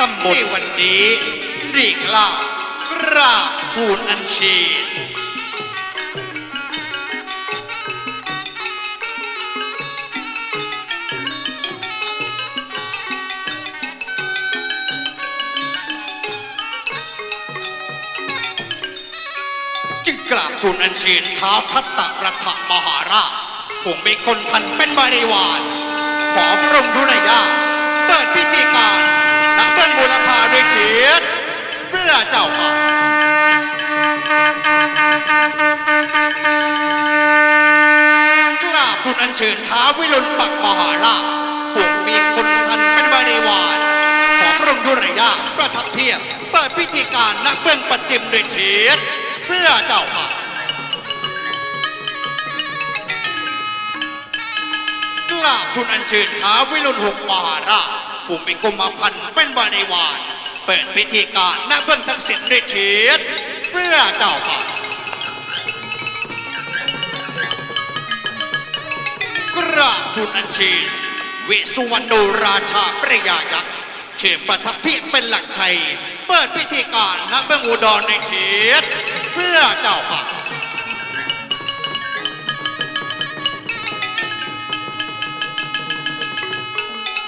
ตำบลในวันนี้รีกล่าวกราบทูลอัญเชิญจึงกราบทูลอัญเชิญท้าวทัตตรัฐมหาราชผมมีคนทันเป็นบริวาร ขอพระองค์ดุลยาเปิดพิธีการ รพาด้วยเฉียดเพื่อเจ้าค่ะกราบทูลอัญเชิญท้าวิรุณปักมหาราชผมมีคนทันเป็นบริวารขอพระองค์ดุลยาประทับเทียบเปิดพิธีการนักเบื้องประจิมด้วยเฉียดเพื่อเจ้าค่ะกราบทูลอัญเชิญท้าวิรุณหกมหาราชผู้มีกุมพันธ์เป็นบริวาร เปิดพิธีการณเบื้องทักษิณด้วยเฉียดเพื่อเจ้าค่ะกราบทูลอัญเชิญวิสุวรรณโนราชาพระยายักษ์เชิญประทับที่เป็นหลักชัย เปิดพิธีการณเบื้องอุดรในเฉียดเพื่อเจ้าค่ะ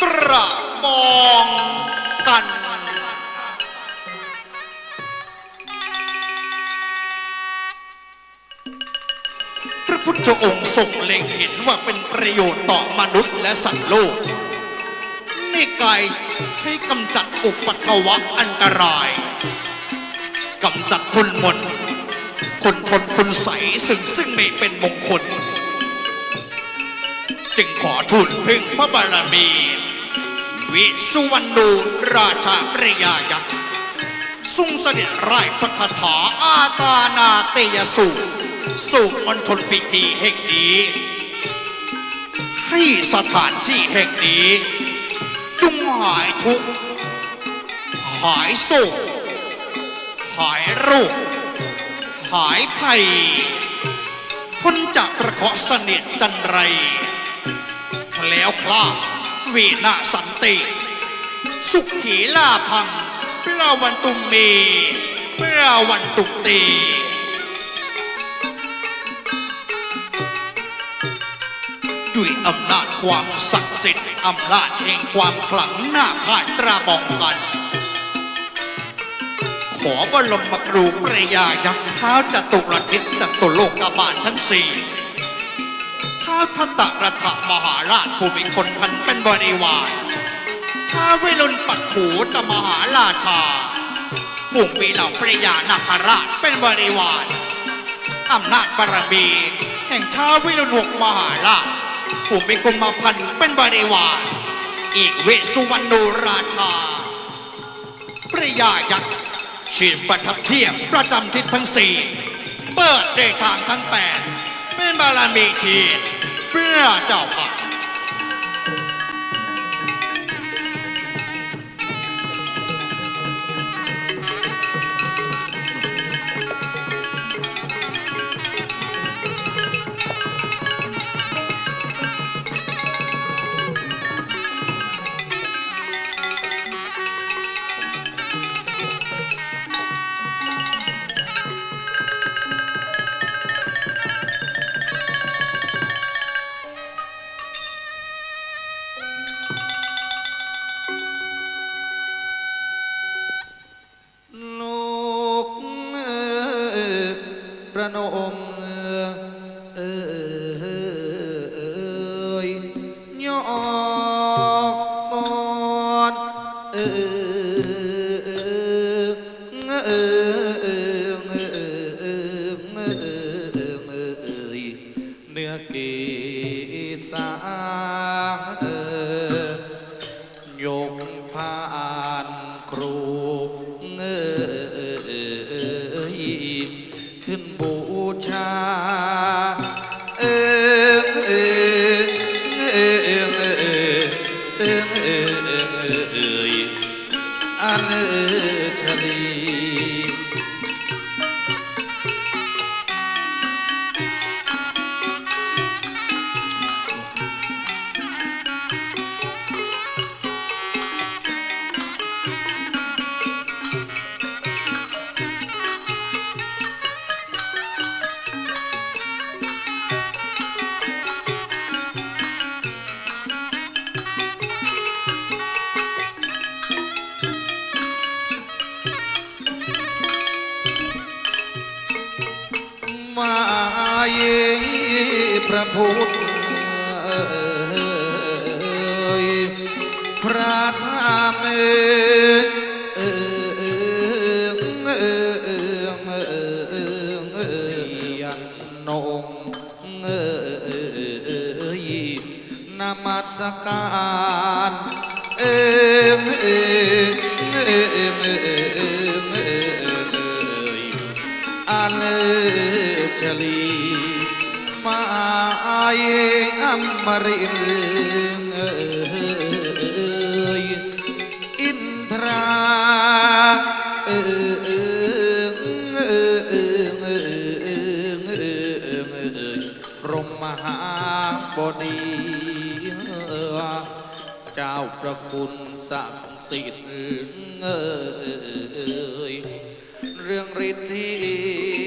กระมองกัน พุทธองค์ทรงเล็งเห็นว่าเป็นประโยชน์ต่อมนุษย์และสัตว์โลกในกายใช้กำจัดอุปัทวะอันตรายกำจัดคนมนคนทนคนใสซึ่งซึ่งไม่เป็นมงคล จึงขอทูลพึ่งพระบารมี วิสุวรรณูราชาพระยายักษ์ทรงเสด็จไร่พระคาถาอาตานาเตยสูตร สู่มณฑลพิธีแห่งนี้ ให้สถานที่แห่งนี้จงหายทุกข์หายโศกหายโรคหายภัยพ้นจากประเคาะเสนิทจันไรแคล้วคลาดวีนาสันติ สุขีลาพังเปล่าวันตุมเมเปล่าวันตุกตี ด้วยอำนาจความศักดิ์สิทธิ์อำนาจแห่งความขลังหน้าผ่านตราบองกัน ขอบรมครูปรยายักษ์เท้าจตุรทิศจตุโลกบาลทั้งสี่ท้าทัตตรัฐมหาราชผู้มีคนพันเป็นบริวารท้าววิรุณปักขูจะมหาราชาผู้มีเหล่าปริยานาคราชเป็นบริวารอำนาจบารมีแห่งท้าววิรุณหกมหาราช ผู้มีกุมพันธ์เป็นบริวารอีกเวสุวรรณูราชาปริยายักษ์ชีพประทับเทียบประจำทิศทั้งสี่เปิดได้ทางทั้งแปดเป็นบารมีทีเพื่อเจ้าค่ะ กีสา ระพุทธเอ่ยพระธรรมยเอ่ยเอ่ยเอ่ยเอ่ยเอ่ยยันนงเอ่ยนมัสการเอ่ยเอ่ยเอ่ยเอ่ย มาเยอัมมรินเอยอินทราเอยเอยพรมมหาบดีเจ้าประคุณศักดิ์สิทธิ์เอ่ยเรื่องฤทธิ์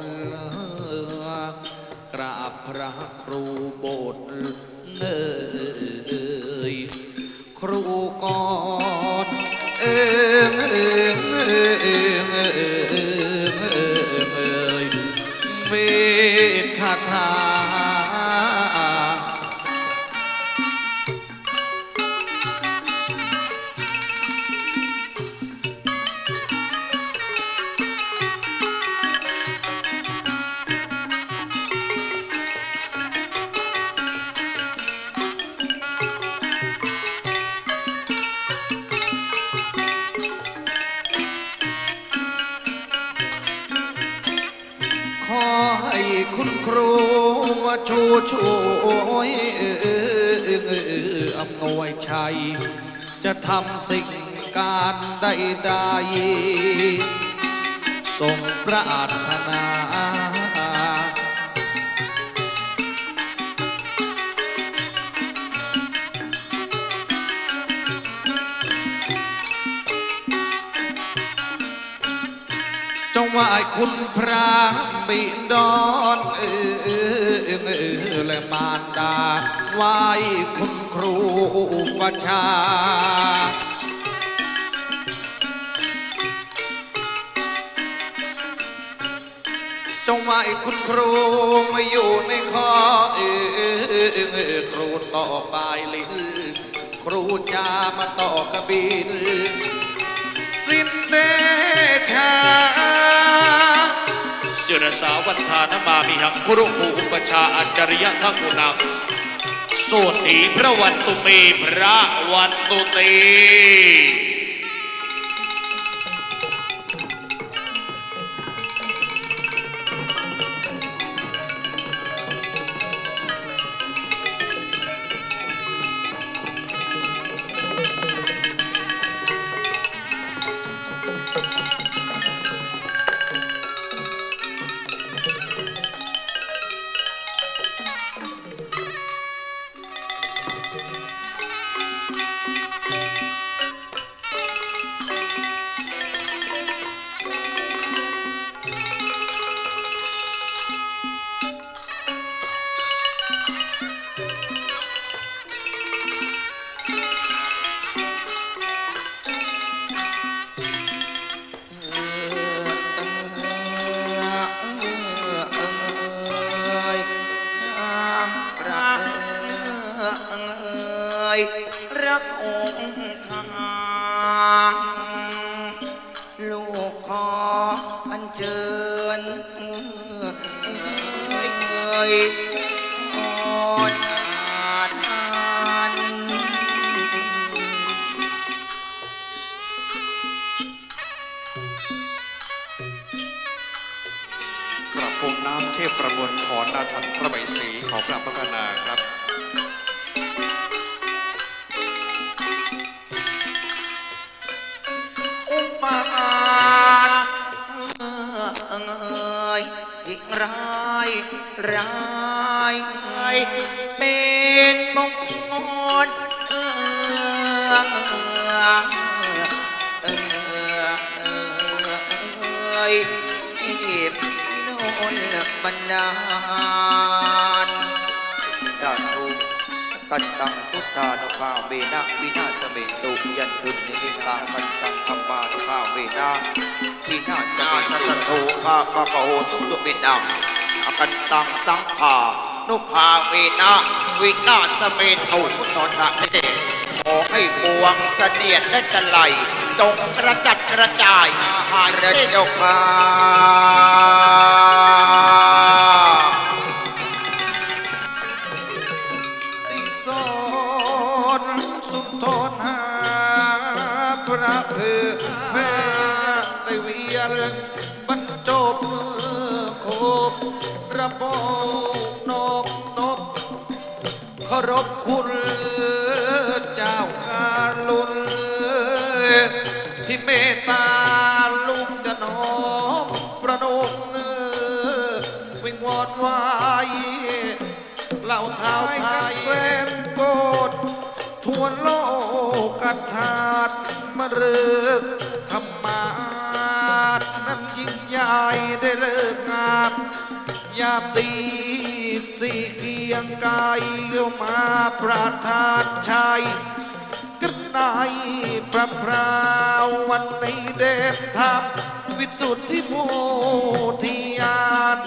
นกราบพระครูโบสถ์เอยครูก่อนเอ่ย ให้คุณครูมาชูช่วยอำนวยชัย จะทำสิ่งการใดๆส่งปรารถนาจ งไหวคุณพระบิดออเออเออเออและมารดาไหวคุณครูอุปชาย์จงไหว้คุณครูมาอยู่ในคอเออเออเออครูต่อไปลิ้นครูจามาต่อกระบินสิ้นเด ชาสุรสาวัฏฐานมามิหังคุรุภูอุปชาอัจจริยะทักุณังโสตีพระวันตุเมพระวันตุเต ทางลูกขออันเจิญเอ้ยอดอาทานกระผมน้ำเทพประมวลขอนนาทันพระใบสีขอปรับพัฒนาครับ ร้ายใครเป็นมงคลเอ่ยเอ่ยเอ่ยที่โน่นบันดาลสาธุกันตังพุทธานุภาเวนะวินาศเมตุยันตุนิมิตาปัญจังธรรมานุภาเวนะวินาศเมตุภาปะโหตุตุเมตังอ กันตังสังฆานุภาเวนะวินาศเมตุพุทธนเสด็จขอให้ปวงเสนียดและจะไหลจงกระจัดกระจายหายเส้นเจ้าค่ะติสนสุนทรหาพระเพื่อแพ้ได้เวียน ระบนบนบเคารพคุณเจ้าการลุนที่เมตตาลุงจะน้อมประนมวิงวอนไว้เหล่าเท้าไทยแสนโกดทั่วโลกกถาดมาเริกธรรมานั้นยิ่งใหญ่ได้เลิกงา นยาตีสีเกียงกายมาประทานชัยกระนายประพราวันในเดชทัพวิสุทธิโพธิญาณ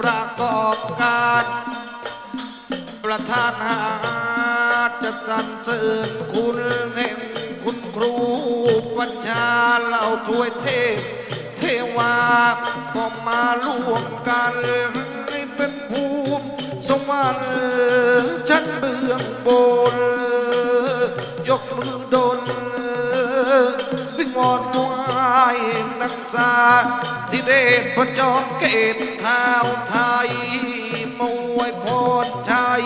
ประกอบการ ประธานหาจะสรรเสริญคุณแห่งคุณครูปัญญาเหล่าถวยเทพเท วา ก็มาร่วมกันให้เป็นภูมิสวรรค์ชั้นเบื้องบน ยกมือดนวิงวอนไหวายนักษาที่เดชพระจอมเกตเท้าไทยมวยพรชัย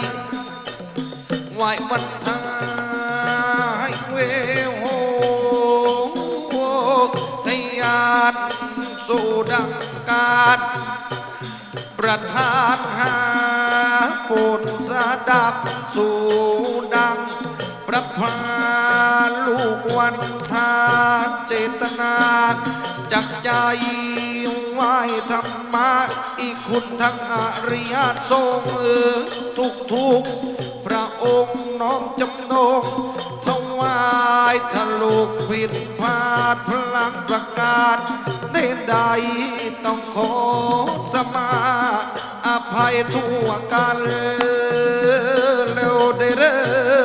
ไหววันทา สู่ดังการ ประธานหาโปรดสดับสู่ดัง พระพาลูกวันทานเจตนาจากใจไหวธรรมะอีกคุณทั้งอริยทรงเออทุกทุกพระองค์น้อมจำนง วายทะลุผิดพลาดพลังประกาศเน้นใดต้องขอสมาอภัยทั่วกันแล้วได้เลิ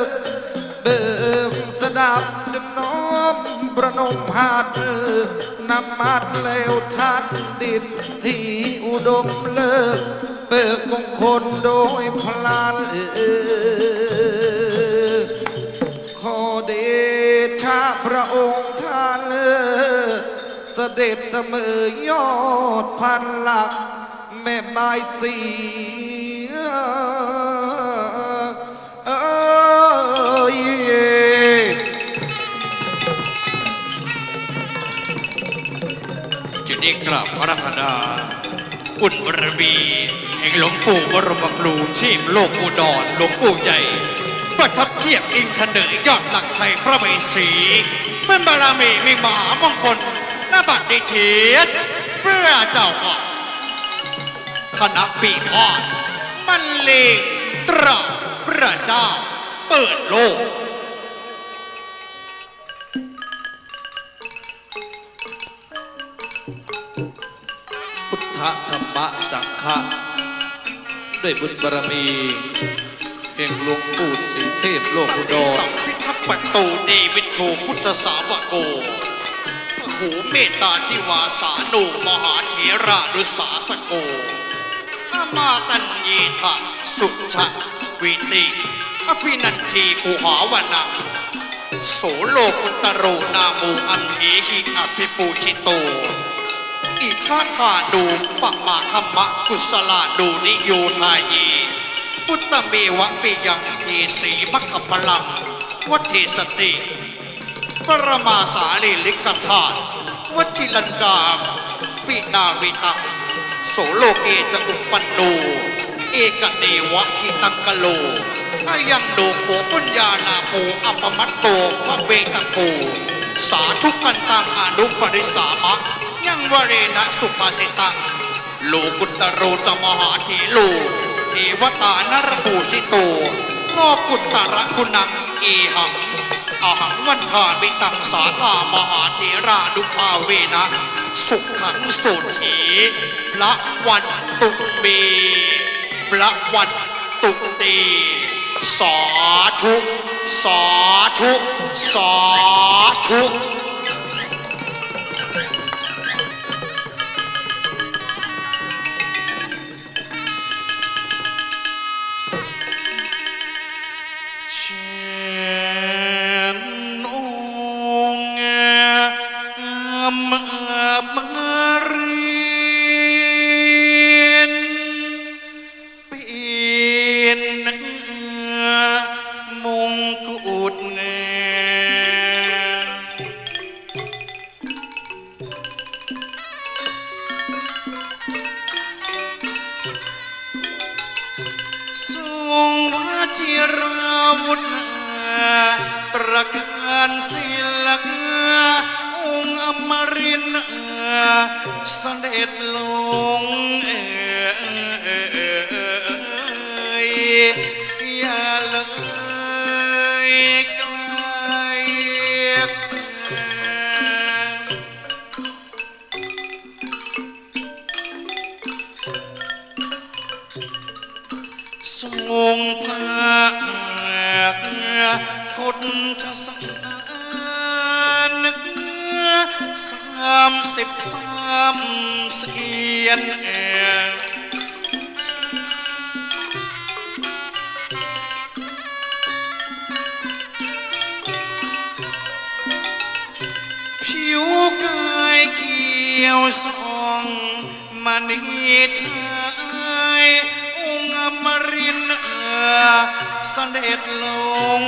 กเบิกสดับดึงน้อมประนมหัดนำมัดแล้วทัดดินที่อุดมเลิก เบิกมงคลโดยพลานเออ เดชะพระองค์ท่านเลิศเสด็จเสมอยอดพันหลัก แม่ไม้สีเอยจุดนี้กราบพระรัตนาอุดบารมีแห่งหลวงปู่บรมครูชีพโลกอุดรหลวงปู่ใหญ่ ประทับเทียบอินคเนยยอดหลักชัยพระไมศรีเป็นบารมีมีหมามงคลนบัตรดิเทียนเพื่อเจ้าก่อนคณะปีพอดมันเลงตราพระเจ้า เปิดโลกพุทธธรรมสังฆะด้วยบุญบารมี ห่งหลวงปู่สิเทพโลกอุดรสัมพิทัปปโตเดวิชโชพุทธสาวโกพระหูเมตตาจิวาสานุมหาเถระดุสาสโกอามาตัญญีทะสุชะวิติอภินันทีกุหาวนังโสโลกุตโรนาโมอัมเหหิอภิปูชิโต อิชาธาดูปะมาคัมมะกุศลาดูนิโยทายี พุทธเมวะปิยังทีสีมัคคพลัง วัฏเทสติ ปรมาสาลีลิกธาตุวัชิลัญจามปินาวิตังโสโลเกจะอุปันโนเอกเนวะหิตังกะโลอายังโดโขปุญญาลาโภอัปมัตโตพระเวตโกสาธุกันตังอนุปริสามะ ยังวเรนะสุภาสิตังโลกุตตโรจะมหาทีโล เทวตานรปูชิโตโลกุตตระคุณังอีหังอหังวันทานมิตังสาธามหาเถรานุภาเวนะ สุขังโสถีพระวันตุมีพระวันตุตีสาธุ สาธุ สาธุ เสียนแอผิวกายเกี่ยวสองมันนีชายองค์อมรินทร์เสด็จลง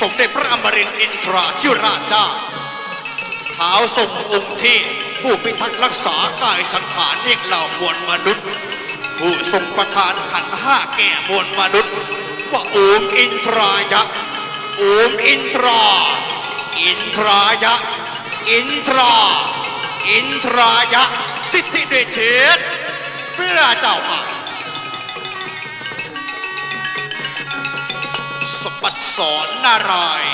สมเด็จพระอมรินทร์อินทราธิราชเจ้าท้าวทรงองค์เที่ผู้พิทักษ์รักษากายสังขารเรียกเหล่ามวลมนุษย์ ผู้ทรงประทานขันห้าแก่มวลมนุษย์ ว่าโอมอินทรายะโอมอินทรา อินทรายะ อินทรา อินทรายะ สิทธิเดชเชิดพระเจ้าค่ะ สปัดสอนนาราย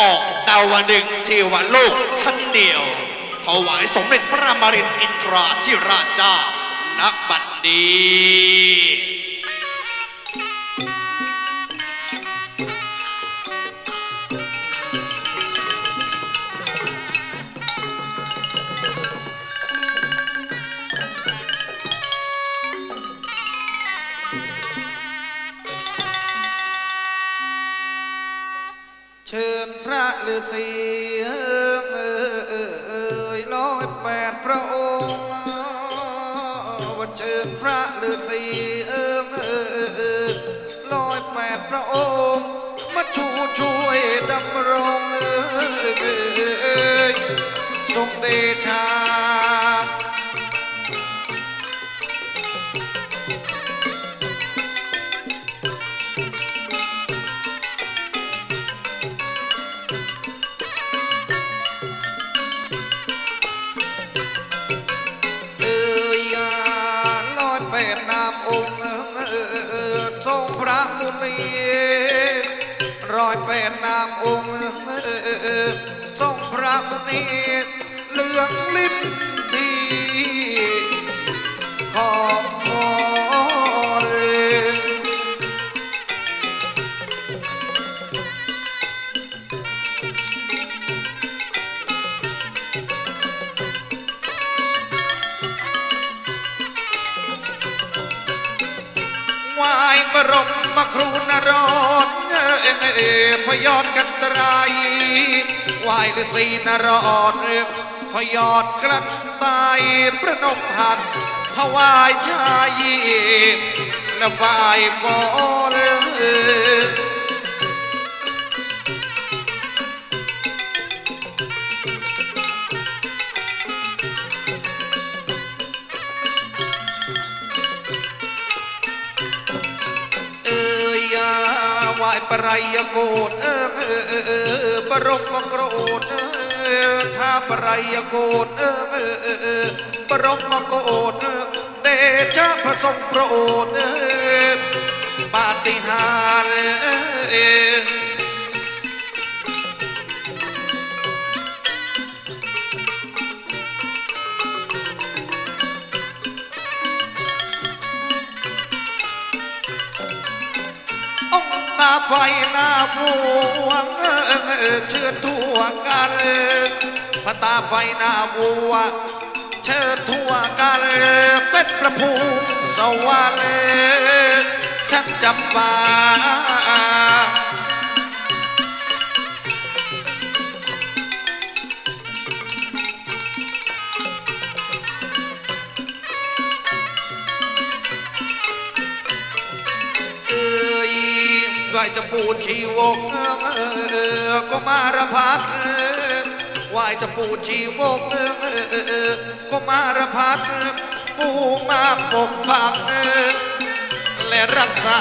ออกดาวดึงเทวโลกชั้นเดียวถวายสมเด็จพระอมรินอินทราธิราชเจ้าณบัดนี้ ระฤาษีเอ่ยร้อยแปดพระองค์ว่าเชิญพระฤาษีเอ่ยร้อยแปดพระองค์ มาชูช่วยดำรงเอ่ยทรงเดชา งพระมุนีเหลืองลิ้นทีของมอเลยวายบรมมาครูนรนเอ่อเอ่อพยอดกันตราย วายฤศีนรอดพยอดกลันตายประนมหันถวายชายและฝ่ายบอล យប្រៃកូតអឺប្រកមកក្រអូតថាប្រៃកូតអឺប្រកមកកូតដេចាប្រសងក្រអូតបាតិហារអឺ ไฟหน้าบวงเชิญทั่วกันพระตาไฟหน้าบัว เชิญทั่วกันเป็นประภูสวรรค์ฉันจำปา ไหวจะปูดชีวกก็มารพัดไหวจะปูดชีวกก็มารพัดปูมาปกปักและรักษา